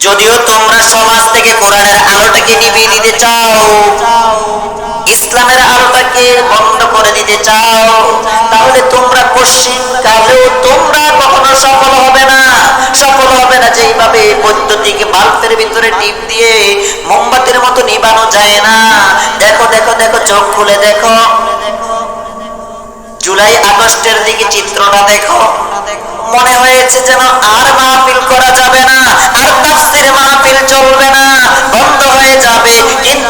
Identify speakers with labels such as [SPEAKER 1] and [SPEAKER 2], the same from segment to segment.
[SPEAKER 1] যদিও তোমরা সমাজ থেকে কোরআনের আলোটাকে নিভিয়ে দিতে চাও, ইসলামের আলোটাকে বন্ধ করে দিতে চাও, তাহলে তোমরা পশ্চিম কালেও তোমরা কখনো সফল হবে না। সফল হবে না যেইভাবে বৈদ্যুতিক বাল্বের ভিতরে টিপ দিয়ে মোমবাতির মতো নিবানো যায় না। দেখো দেখো দেখো, চোখ খুলে দেখো। জুলাই আগস্টের দিকে চিত্রটা দেখো দেখো। মনে হয়েছে যেন আর মাহফিল করা যাবে না, আর তাফসির মাহফিল চলবে না, বন্ধ হয়ে যাবে। কিন্তু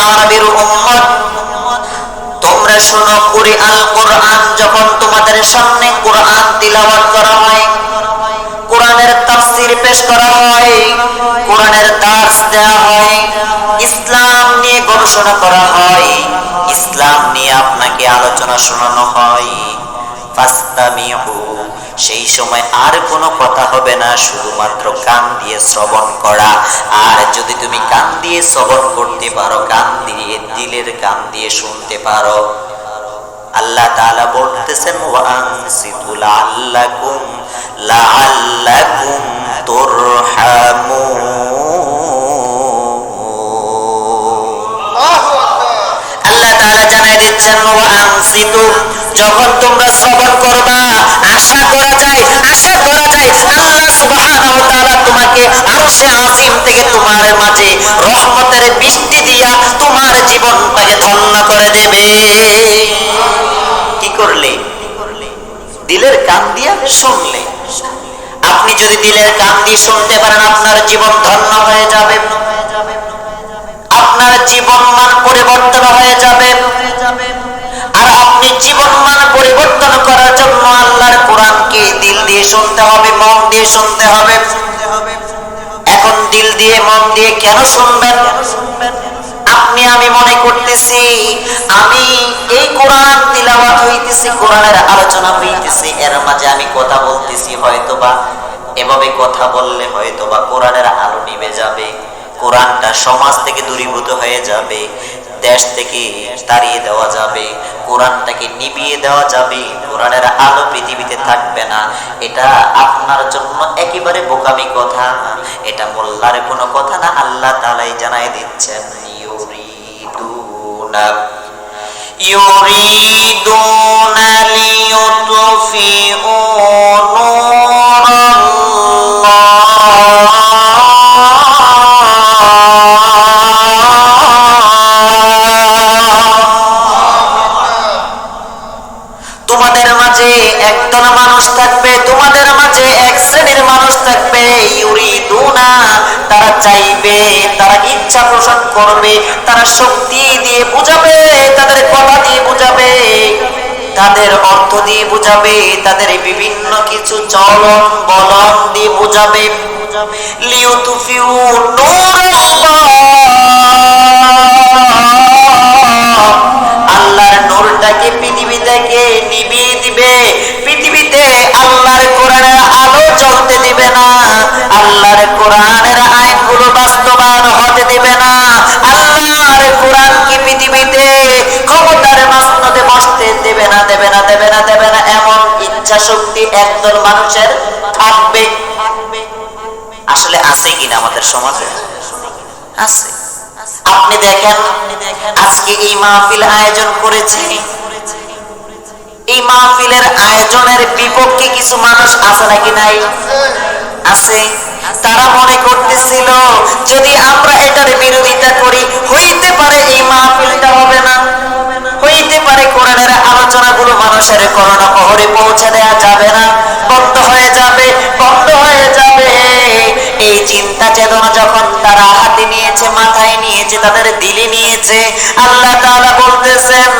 [SPEAKER 1] আরবির উম্মত। তোমরা শোনো কুরি আল কোরআন যখন তোমাদের সামনে কোরআন তিলাওয়াত করা হয়, কোরআনের তাফসীর পেশ করা হয়, কোরআনের দাস দেওয়া হয়, ইসলাম নিয়ে গবেষণা করা হয়, ইসলাম নিয়ে আপনাকে আলোচনা শোনানো হয়। সেই সময় আর কোনো কথা হবে না শুধুমাত্র কান দিয়ে শ্রবণ করা। আর যদি তুমি কান দিয়ে শ্রবণ করতে পারো কান দিয়ে দিলের কান দিয়ে শুনতে পারো। আল্লাহ তাআলা বলতেছেন ওয়ানসিতু লাআল্লাকুম লাআল্লাকুম তুরহামুন। আল্লাহ তাআলা জানাই দিচ্ছেন ওয়ানসিতু যখন তোমরা শ্রবণ করবা আশা করা যায়, আশা করা যায়। আল্লাহ সুবহানাহু ওয়া তাআলা তোমাকে আরশে আজিম থেকে তোমার মাঝে রহমতের বৃষ্টি দিয়া তোমার জীবনটাকে ধন্য করে দেবে। কি করলে? দিলের কান দিয়া শুনলে। আপনি যদি দিলের কান দিয়ে শুনতে পারেন, আপনার জীবন ধন্য হয়ে যাবে। আপনার জীবন মান পরিবর্তন হয়ে যাবে। আপনি জীবন মান পরিবর্তন করার জন্য আল্লাহর কোরআনকে দিল দিয়ে শুনতে হবে, মন দিয়ে শুনতে হবে। এখন দিল দিয়ে, মন দিয়ে কেন শুনবেন? আপনি, আমি মনে করতেছি, আমি এই কোরআন তিলাওয়াত হইতেছি, কোরআনের আলোচনা হইতেছি, এর মাঝে আমি কথা বলতেছি, হয়তোবা এভাবে কথা বললে হয়তোবা কোরআনের আলো নিভে যাবে, কোরআনটা সমাজ থেকে দূরীভূত হয়ে যাবে দেশ থেকে তাড়িয়ে দেওয়া যাবে, কোরআনটাকে নিবিয়ে দেওয়া যাবে, কোরআনের আলো পৃথিবীতে থাকবে না। এটা আপনার জন্য একেবারে বোকামি কথা। এটা মোল্লার কোনো কথা না, আল্লাহ তালাই জানাই দিচ্ছেন, ইউরিদুনা ইউরিদুনা লিউতফিউ নূর চাইবে, তারা ইচ্ছা পোষণ করবে, তারা শক্তি দিয়ে বুঝাবে, তাদের কথা দিয়ে বুঝাবে, তাদের অর্থ দিয়ে বুঝাবে, তাদের বিভিন্ন কিছু চলন বলন দিয়ে বুঝাবে। আল্লাহর নূরটাকে পৃথিবী থেকে নিভিয়ে দিবে। পৃথিবীতে আল্লাহর কোরআনের আলো জ্বলতে দিবে না। আল্লাহর কোরআনের আইনগুলো বাস্তবায়ন হতে দিবে না। আল্লাহর কোরআন কি পৃথিবীতে ক্ষমতার মাসনদে বসতে দেবে না দেবে না দেবে না দেবে না, এমন ইচ্ছা শক্তি একদল মানুষের থাকবে। আসলে আছে কিনা আমাদের সমাজে? আছে। আপনি দেখেন, আজকে এই মাহফিল আয়োজন করেছে। এই মাহফিলের আয়োজনের বিপক্ষে কিছু মানুষ আছে নাকি নাই? আছে, তারা মনে করতেছিল, যদি আমরা এটার বিরোধিতা করি, হইতে পারে এই মাহফিলটা হবে না। হইতে পারে করে কোরআনের আলোচনাগুলো মানুষের করোনা পহরে পৌঁছে দেওয়া যাবে না। বন্ধ হয়ে যাবে, বন্ধ হয়ে যাবে। এই চিন্তা চেতনা যখন তারা হাতে নিয়েছে, মাথায় নিয়েছে, তাদের দিলে নিয়েছে, আল্লাহ তাআলা বলতেছেন,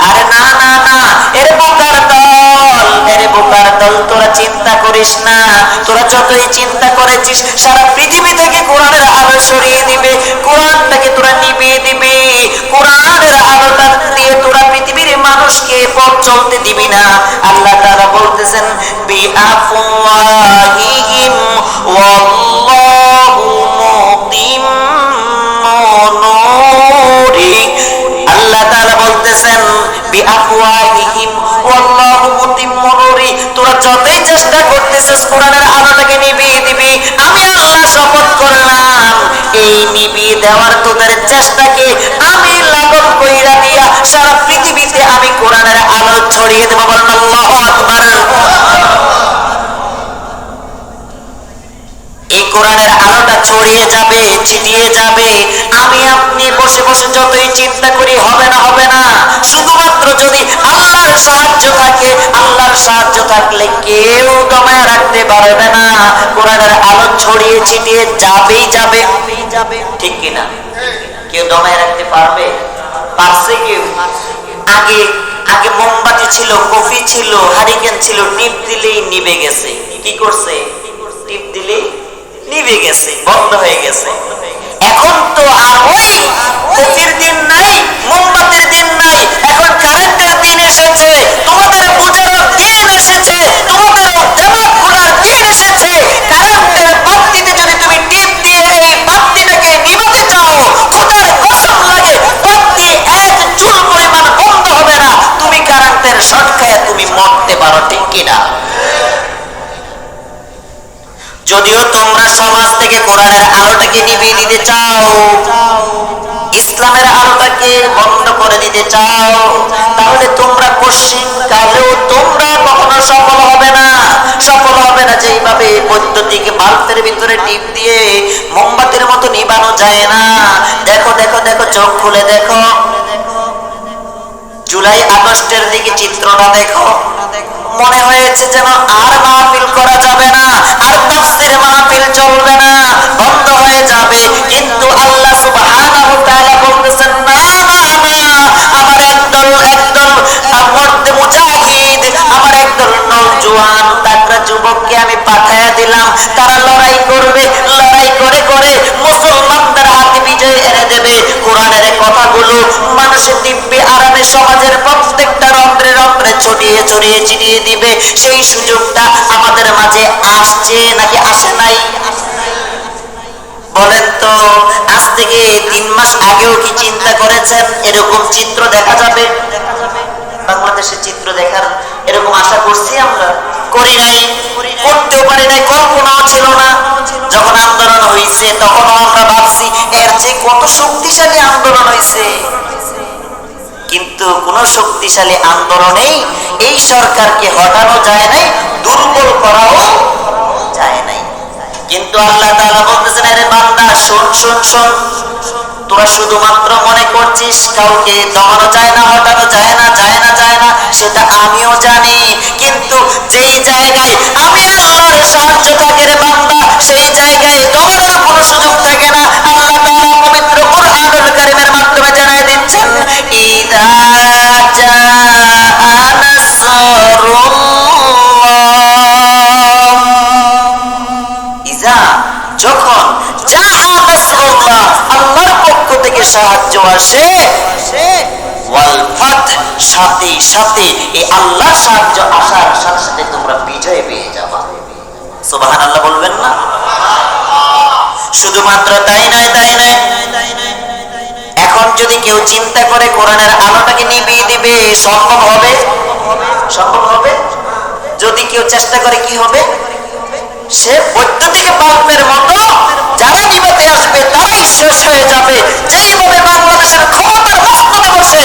[SPEAKER 1] আরে না না না এর বোকার দল এর বোকার দল, তোরা চিন্তা করিস না। তোরা যতই চিন্তা করেছিস, সারা পৃথিবী থেকে কোরআনের আলো সরিয়ে দিবে। কোরআনটাকে তোরা নিবিয়ে দিবে। কোরআনের আলোটা দিয়ে তোরা পৃথিবীর মানুষকে পথ চলতে দিবি না। আল্লাহ তারা বলতেছেন, বি বিআফওয়াহিহিম করতেছিস কোরআনের আলোটাকে নিভিয়ে দিবি আমি আল্লাহ শপথ করলাম, এই নিভিয়ে দেওয়ার তোদের চেষ্টাকে আমি লাঘব কইরা দিয়া সারা পৃথিবীতে আমি কোরআনের আলো ছড়িয়ে দেবো বলেন আল্লাহু আকবার। এই কোরআনের আলোটা ছড়িয়ে যাবে, ছিটিয়ে যাবে। আমি আপনি বসে বসে যতই চিন্তা করি হবে না হবে না। শুধুমাত্র যদি সাহায্য থাকে, আল্লাহর সাহায্য থাকলে কেউ দমায় রাখতে পারবে না। কোরআনের আলো ছড়িয়ে ছিটিয়ে যাবেই যাবে যাবে ঠিক কিনা কেউ দমায় রাখতে পারবে? পারছে কেউ? আগে আগে মোমবাতি ছিল, কফি ছিল, হারিকেন ছিল, টিপ দিলেই নিভে গেছে। কি করছে? টিপ দিলেই নিভে গেছে, বন্ধ হয়ে গেছে। এখন তো ওই কফির দিন নাই মোমবাতির দিন নাই এখন কারেন্টের দিন এসেছে তোমাদের বুঝার দিন এসেছে তোমাদের দেমাগ খোলার দিন এসেছে কারেন্টের বাতিতে যদি তুমি টিপ দিয়ে এই বাতিটাকে নিভাতে চাও খোদার কসম লাগে বাতি এক চুল পরিমাণ বন্ধ হবে না তুমি কারেন্টের শর্ট খায় তুমি মরতে পারো ঠিক কিনা। যদিও তোমরা সমাজ থেকে কোরআনের আলোটাকে নিভিয়ে দিতে চাও, ইসলামের আলোটাকে বন্ধ করে দিতে চাও, তাহলে তোমরা পশ্চিম কালেও তোমরা কখনো সফল হবে না। সফল হবে না যেইভাবে বৈদ্যুতিক বাল্বের ভিতরে টিপ দিয়ে মোমবাতির মতো নিবানো যায় না। দেখো দেখো দেখো, চোখ খুলে দেখো। জুলাই আগস্টের দিকে চিত্রটা দেখো। মনে হয়েছে যেন আর মাহফিল করা যাবে না, আর তাফসির মাহফিল চলবে না, বন্ধ হয়ে যাবে। কিন্তু আল্লাহ সুবহানাহু তাআলা বলতেছেন, না না না আমার একদল একদল মর্দে মুজাহিদ, আমার একদল নওজোয়ান তাকরা যুবককে আমি পাঠায়া দিলাম। তারা লড়াই করবে এনে দেবে। কোরআনের কথাগুলো মানুষের দিব্যে আরামে সমাজের প্রত্যেকটা রন্ধ্রে রন্ধ্রে ছড়িয়ে ছড়িয়ে ছিটিয়ে দিবে। সেই সুযোগটা আমাদের মাঝে আসছে নাকি আসে নাই? বলেন তো, আজ থেকে তিন মাস আগেও কি চিন্তা করেছেন? এরকম চিত্র দেখা যাবে? বাংলাদেশে চিত্র দেখার এরকম আশা করছি আমরা। করি নাই, করতেও পারি নাই, কল্পনাও ছিল না। যখন আন্দোলন হয়েছে এর যে কত শক্তিশালী আন্দোলন হয়েছে। কিন্তু কোন শক্তিশালী আন্দোলনেই এই সরকারকে হটানো যায় নাই, দুর্বল করাও যায় নাই। কিন্তু আল্লাহ তোরা শুধুমাত্র মনে করছিস, কাউকে দমানো যায় না, হটানো যায় না যায় না যায় না, সেটা আমিও জানি। কিন্তু যেই জায়গায় আমি আল্লাহর সাহায্য থাকে বান্দা, সেই জায়গায় থেকে সাহায্য আসে। সাথে সাথে এই আল্লাহর সাহায্য আসার সাথে সাথে তোমরা বিজয় পেয়ে যাবা। সুবহানাল্লাহ বলবেন না? শুধুমাত্র তাই নয় তাই নয়। এখন যদি কেউ চিন্তা করে কোরআনের আলোটাকে নিভিয়ে দিবে সম্ভব হবে? সম্ভব হবে? যদি কেউ চেষ্টা করে কি হবে? সে বৈদ্যুতিক বাল্বের মতো যারা নিবাতে আসবে, তারাই শেষ হয়ে যাবে। যেইভাবে বাংলাদেশের ক্ষমতার মস্তকে বসে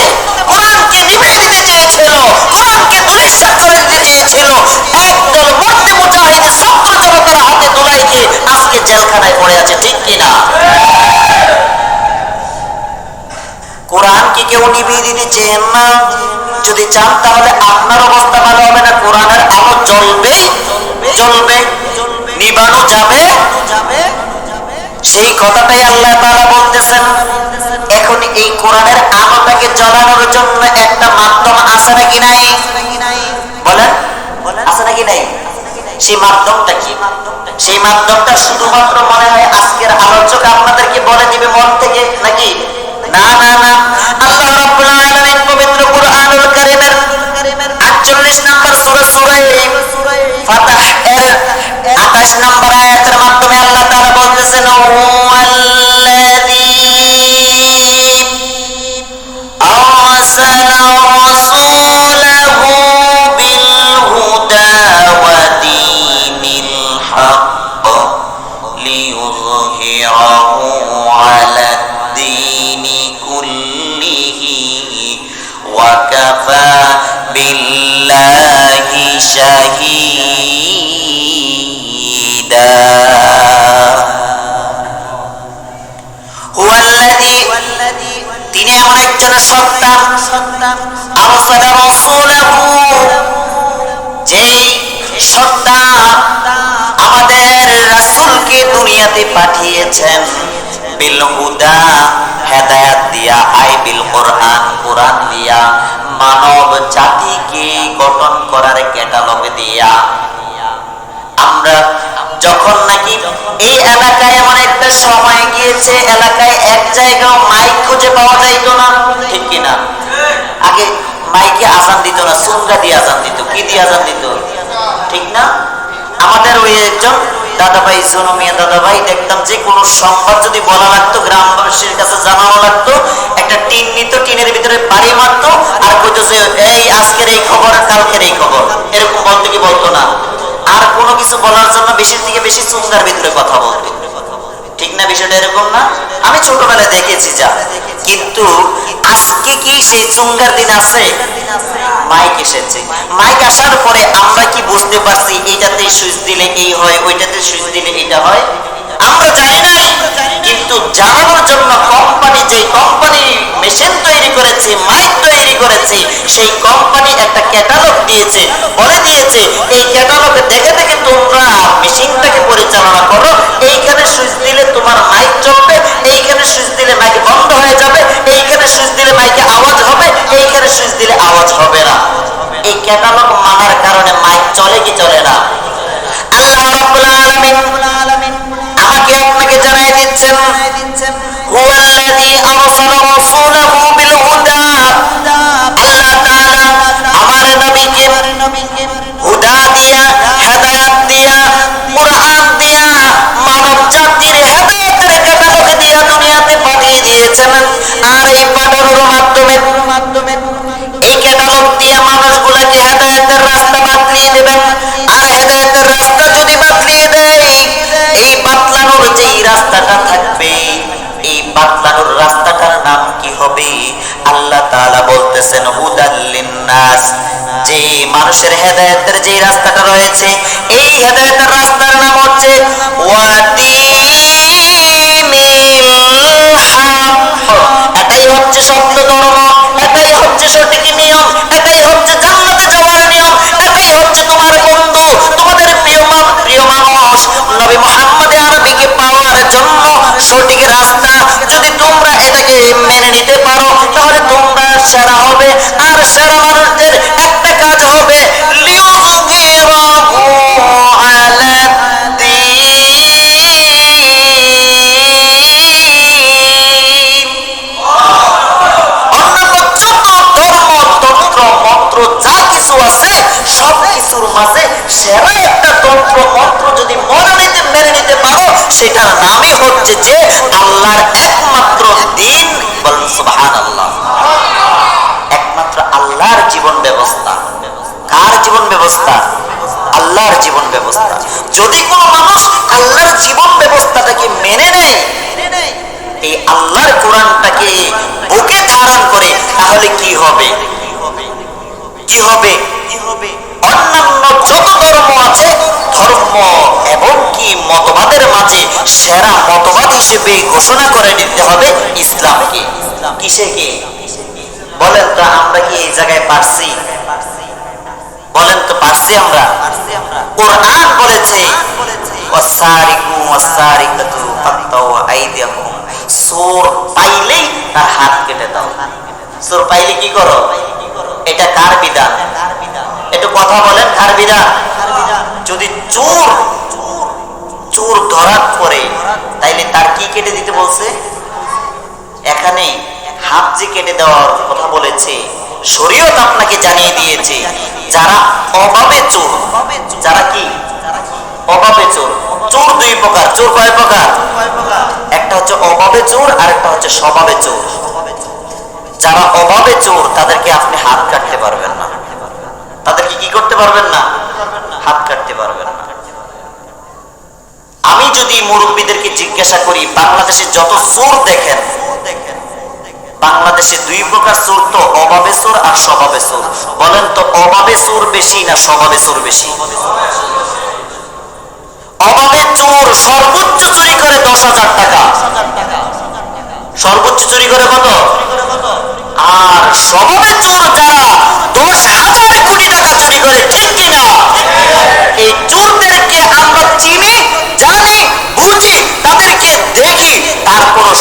[SPEAKER 1] কোরআনকে নিভিয়ে দিতে চেয়েছিল, কোরআনকে দুলিশা করে দিতে চেয়েছিল একদল মর্দে মুজাহিদ ছাত্র জনতার হাতে দুলাই খেয়ে আজকে জেলখানায় পড়ে আছে, ঠিক কিনা? কোরআন কি কেউ নিভিয়ে দিতে চেন না? যদি চান তাহলে আপনার অবস্থা ভালো সেই কথাটাই আল্লাহ তাআলা বলতেছেন, এখন এই কোরআনের আলোটাকে জ্বালানোর জন্য একটা মাধ্যম আছে নাকি নাই? বলেন, আছে নাকি নাই? সেই মাধ্যমটা কি? সেই মাধ্যমটা শুধুমাত্র মনে হয় আজকের আলোচক আপনাদেরকে বলে দিবে মন থেকে, নাকি? না না না। আল্লাহ রাব্বুল আলামিন পবিত্র কুরআনুল কারীমের 48 নম্বর সূরা সূরা ফাতাহ এর একজন সত্তা আরসালা রাসূলাহু যেই সত্তা আমাদের রাসূলকে দুনিয়াতে পাঠিয়েছেন, বিল হুদা দিয়া, আই বিল কোরআন কোরআন দিয়া, মানব জাতিকে গঠন করার ক্যাটালগ দিয়া। আমরা যখন নাকি এই এলাকায় এমন একটা সময় গিয়েছে, এলাকায় এক জায়গাও মাইক খুঁজে পাওয়া যাইতো আগে মাইকে আজান দিত না সুন্দরা দিয়ে আজান দিত। কি দিয়ে আজান দিত? ঠিক না? আমাদের ওই একজন দাদাভাই সোনমিয়া দাদাভাই, দেখতাম যে কোনো সংবাদ যদি বলা লাগতো, গ্রামবাসীর কাছে জানানো লাগতো, একটা টিন নিত, টিনের ভিতরে বাড়ি মারতো, আর বলতো যে এই, আজকের এই খবর কালকের এই খবর। এরকম বলতে কি বলতো না? আর কোনো কিছু বলার জন্য বেশির থেকে বেশি চুঙ্গার ভিতরে কথা বলবে ঠিক না বিষয়টা এরকম না? আমি ছোটবেলায় দেখেছি যা। কিন্তু আজকে কি সেই চুঙ্গার দিন আছে? মাইক এসেছে। মাইক আসার পরে আমরা কি বুঝতে পারছি, এটাতে সুইচ দিলে এই হয়, ওইটাতে সুইচ দিলে এটা হয়? আমরা জানি না। কিন্তু জানানোর জন্য কোম্পানি যে কোম্পানি মেশিন তৈরি করেছে মাইক তৈরি করেছে, সেই কোম্পানি একটা ক্যাটালগ দিয়েছে। বলে দিয়েছে, এই ক্যাটালগ দেখে দেখে তোমরা মেশিনটাকে পরিচালনা করো। এইখানে সুইচ দিলে তোমার মাইক চলবে, এইখানে সুইচ দিলে মাইক বন্ধ হয়ে যাবে, এইখানে সুইচ দিলে মাইকে আওয়াজ হবে, এইখানে সুইচ দিলে আওয়াজ হবে না। এই ক্যাটালগ মানার কারণে মাইক চলে কি রাস্তাটা থাকবে, এই বাতলানোর রাস্তাটার নাম কি হবে? আল্লাহ তাআলা বলতেছেন হুদাল্লিন নাস যে মানুষের হেদায়েতের যে রাস্তাটা রয়েছে, এই হেদায়েতের রাস্তার নাম হচ্ছে এটাই হচ্ছে সত্য ধর্ম, এটাই হচ্ছে সঠিক নিয়ম, এটাই হচ্ছে জান্নাতে যাওয়ার নিয়ম, এটাই হচ্ছে তোমার বন্ধু, তোমাদের প্রিয় প্রিয় মানুষ, নবী মুহাম্মদ জন্য সঠিক রাস্তা। যদি তোমরা এটাকে মেনে নিতে পারো তাহলে তোমরা সেরা হবে। সেটার নামই হচ্ছে যে আল্লাহর একমাত্র দিন বলেন সুবহান আল্লাহ একমাত্র আল্লাহর জীবন ব্যবস্থা। কার জীবন ব্যবস্থা? আল্লাহর জীবন ব্যবস্থা। যদি কোনো মানুষ আল্লাহর জীবন ব্যবস্থাটাকে মেনে নেয়, এই আল্লাহর কোরআনটাকে বুকে ধারণ করে, তাহলে কি হবে? কি হবে? অন্যান্য যত ধর্ম আছে ধর্ম এবং কি মতবাদের মাঝে সেরা মতবাদ হিসেবে ঘোষণা করে নিতে হবে ইসলামকে। কিসেকে? বলেন তো, আমরা কি এই জায়গায় পারছি? বলেন তো, পারছি আমরা? কোরআন বলেছে আইদিয়াকুম চোর পাইলেই তার হাত কেটে দাও। চোর পাইলে কি করো? এটা কার বিধান? একটু কথা বলেন, কার বিধান? যদি চোর চোর ধরার পরে তাইলে তার কি কেটে দিতে বলছে? এখানে হাত যে কেটে দেওয়ার কথা বলেছে। শরীয়ত আপনাকে জানিয়ে দিয়েছে, যারা অভাবে চোর, যারা কি? অভাবে চোর। চোর দুই প্রকার, চোর কয় প্রকার? একটা হচ্ছে অভাবে চোর আর একটা হচ্ছে স্বভাবে চোর। যারা অভাবে চোর, তাদেরকে আপনি হাত কাটতে পারবেন না। তাদেরকে কি করতে পারবেন না? হাত কাটতে পারবেন না। আমি যদি মুরব্বীদেরকে জিজ্ঞাসা করি, বাংলাদেশে যত চোর দেখেন, বাংলাদেশে দুই প্রকার চোর তো, অভাবে চোর আর স্বভাবে চোর। বলেন তো, অভাবে চোর বেশি না স্বভাবে চোর বেশি? অভাবে চোর সর্বোচ্চ চুরি করে দশ হাজার টাকা। সর্বোচ্চ চুরি করে কত? আর স্বভাবে চোর যারা দশ হাজার কোটি টাকা চুরি করে ঠিক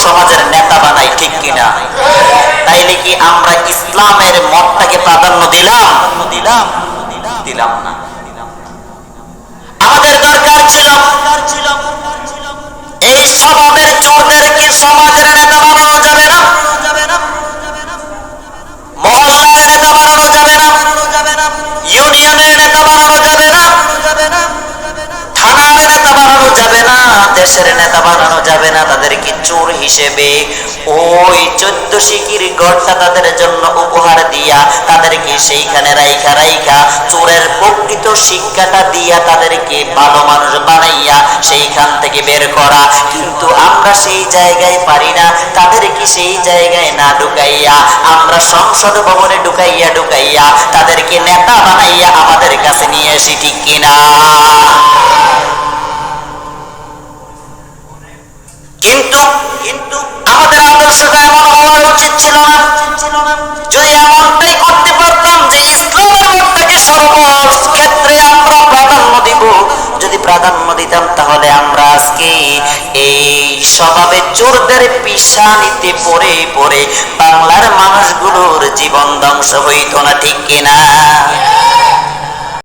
[SPEAKER 1] সমাজের নেতা বানাই, ঠিক কিনা? তাইলে কি আমরা ইসলামের মতটাকে প্রাধান্য দিলাম? দিলাম দিলাম না। আমাদের দরকার ছিল, এই স্বভাবের চোরদেরকে সমাজের দেশের নেতা বানানো যাবে না, তাদেরকে চোর হিসেবে। ওই চোদ্দ শিকির গড়টা তাদের জন্য উপহার দিয়া তাদেরকে সেইখানে রাইখা রাইখা চোরের প্রকৃত শিক্ষাটা দিয়া তাদেরকে ভালো মানুষ বানাইয়া সেইখান থেকে বের করা। কিন্তু আমরা সেই জায়গায় পারি না, তাদেরকে সেই জায়গায় না ঢুকাইয়া, আমরা সংসদ ভবনে ঢুকাইয়া ঢুকাইয়া তাদেরকে নেতা বানাইয়া আমাদের কাছে নিয়ে এসি ঠিক কিনা? কিন্তু আমাদের আদর্শটা এমন হওয়া উচিত ছিল না। যদি এমনটাই করতে পারতাম যে ইসলামের মতটাকে সর্বক্ষেত্রে আমরা প্রাধান্য দিব। যদি প্রাধান্য দিতাম, তাহলে আমরা আজকে এই স্বভাবে চোরদের পিসা নিতে পড়ে পড়ে বাংলার মানুষগুলোর জীবন ধ্বংস হইত না, ঠিক কিনা?